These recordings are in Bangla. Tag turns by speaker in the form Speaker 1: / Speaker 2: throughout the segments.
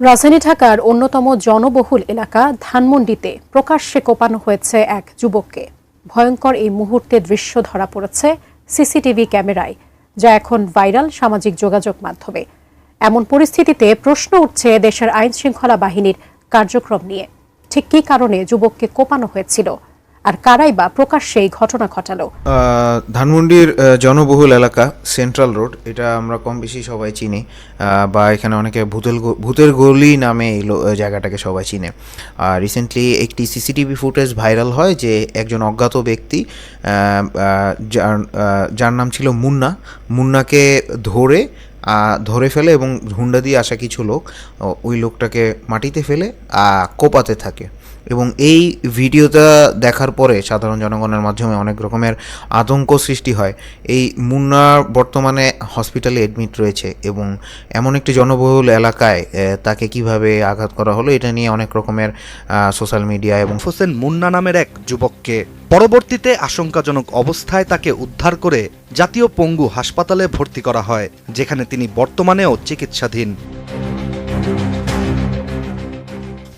Speaker 1: রাজধানী ঢাকার অন্যতম জনবহুল এলাকা ধানমন্ডিতে প্রকাশ্যে কোপানো হয়েছে এক যুবককে। ভয়ঙ্কর এই মুহূর্তে দৃশ্য ধরা পড়েছে সিসিটিভি ক্যামেরায়, যা এখন ভাইরাল সামাজিক যোগাযোগ মাধ্যমে। এমন পরিস্থিতিতে প্রশ্ন উঠছে দেশের আইন শৃঙ্খলা বাহিনীর কার্যক্রম নিয়ে। ঠিক কী কারণে যুবককে কোপানো হয়েছিল? আর কারাই বা প্রকাশ্যে এই ঘটনা ঘটালো।
Speaker 2: ধানমন্ডির জনবহুল এলাকা, সেন্ট্রাল রোড, এটা আমরা কম বেশি সবাই চিনি বা এখানে অনেকে ভূতেল ভূতের গলি নামে এই জায়গাটাকে সবাই চিনে। আর রিসেন্টলি একটি সিসিটিভি ফুটেজ ভাইরাল হয় যে একজন অজ্ঞাত ব্যক্তি যার নাম ছিল মুন্না, মুন্নাকে ধরে ধরে ফেলে এবং হুন্ডা দিয়ে আসা কিছু লোক ওই লোকটাকে মাটিতে ফেলে কোপাতে থাকে। এবং এই ভিডিওটা দেখার পরে সাধারণ জনগণের মাধ্যমে অনেক রকমের আতঙ্ক সৃষ্টি হয়। এই মুন্না বর্তমানে হসপিটালে এডমিট রয়েছে এবং এমন একটি জনবহুল এলাকায় তাকে কীভাবে আঘাত করা হলো, এটা নিয়ে অনেক রকমের সোশ্যাল মিডিয়া এবং
Speaker 3: হোসেন মুন্না নামের এক যুবককে পরবর্তীতে আশঙ্কাজনক অবস্থায় তাকে উদ্ধার করে জাতীয় পঙ্গু হাসপাতালে ভর্তি করা হয়, যেখানে তিনি বর্তমানেও চিকিৎসাধীন।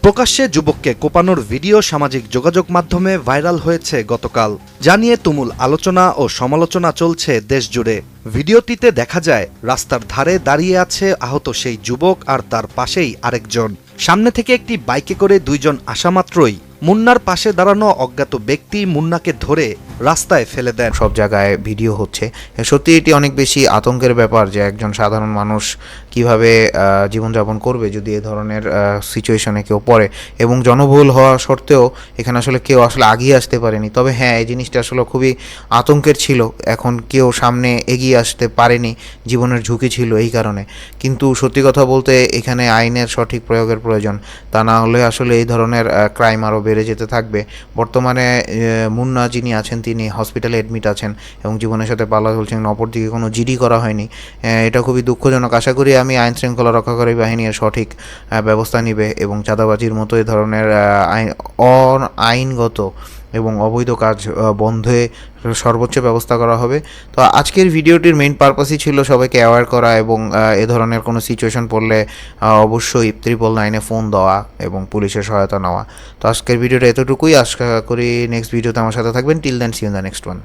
Speaker 3: প্রকাশ্যে যুবককে কোপানোর ভিডিও সামাজিক যোগাযোগ মাধ্যমে ভাইরাল হয়েছে গতকাল। জানিয়ে তুমুল আলোচনা ও সমালোচনা চলছে দেশজুড়ে। ভিডিওটিতে দেখা যায়, রাস্তার ধারে দাঁড়িয়ে আছে আহত সেই যুবক আর তার পাশেই আরেকজন। সামনে থেকে একটি বাইকে করে দুইজন আসা মাত্রই মুন্নার পাশে দাঁড়ানো অজ্ঞাত ব্যক্তি মুন্নাকে ধরে রাস্তায় ফেলে দেন
Speaker 2: সব জায়গায় ভিডিও হচ্ছে। সত্যি এটি অনেক বেশি আতঙ্কের ব্যাপার যে একজন সাধারণ মানুষ কীভাবে জীবনযাপন করবে যদি এ ধরনের সিচুয়েশনে কেউ পড়ে। এবং জনবহুল হওয়া সত্ত্বেও এখানে আসলে কেউ আসলে আগিয়ে আসতে পারেনি। তবে হ্যাঁ এই জিনিসটা আসলে খুবই আতঙ্কের ছিল। এখন কেউ সামনে এগিয়ে আসতে পারেনি। জীবনের ঝুঁকি ছিল এই কারণে। কিন্তু সত্যি কথা বলতে এখানে আইনের সঠিক প্রয়োগের প্রয়োজন। তা না হলে আসলে এই ধরনের ক্রাইম আরও বেড়ে যেতে থাকবে। বর্তমানে মুন্না যিনি আছেন তিনি হসপিটালে এডমিট আছেন এবং জীবনের সাথে পালা চলছেন অপরদিকে কোনো জিডি করা হয়নি। এটা খুবই দুঃখজনক। আশা করি আমি আইন শৃঙ্খলা রক্ষাকারী বাহিনী এর সঠিক ব্যবস্থা নিবে এবং চাঁদাবাজির মতো এ ধরনের আইন অ- আইনগত এবং অবৈধ কাজ বন্ধে সর্বোচ্চ ব্যবস্থা করা হবে। তো আজকের ভিডিওটির মেইন পারপাসই ছিল সবাইকে অ্যাওয়ার করা এবং এ ধরনের কোনো সিচুয়েশন পড়লে অবশ্যই ত্রিপল নাইনে ফোন দেওয়া এবং পুলিশের সহায়তা নেওয়া। তো আজকের ভিডিওটা এতটুকুই। আশা করি নেক্সট ভিডিওতে আমার সাথে থাকবেন। Till then see in the next one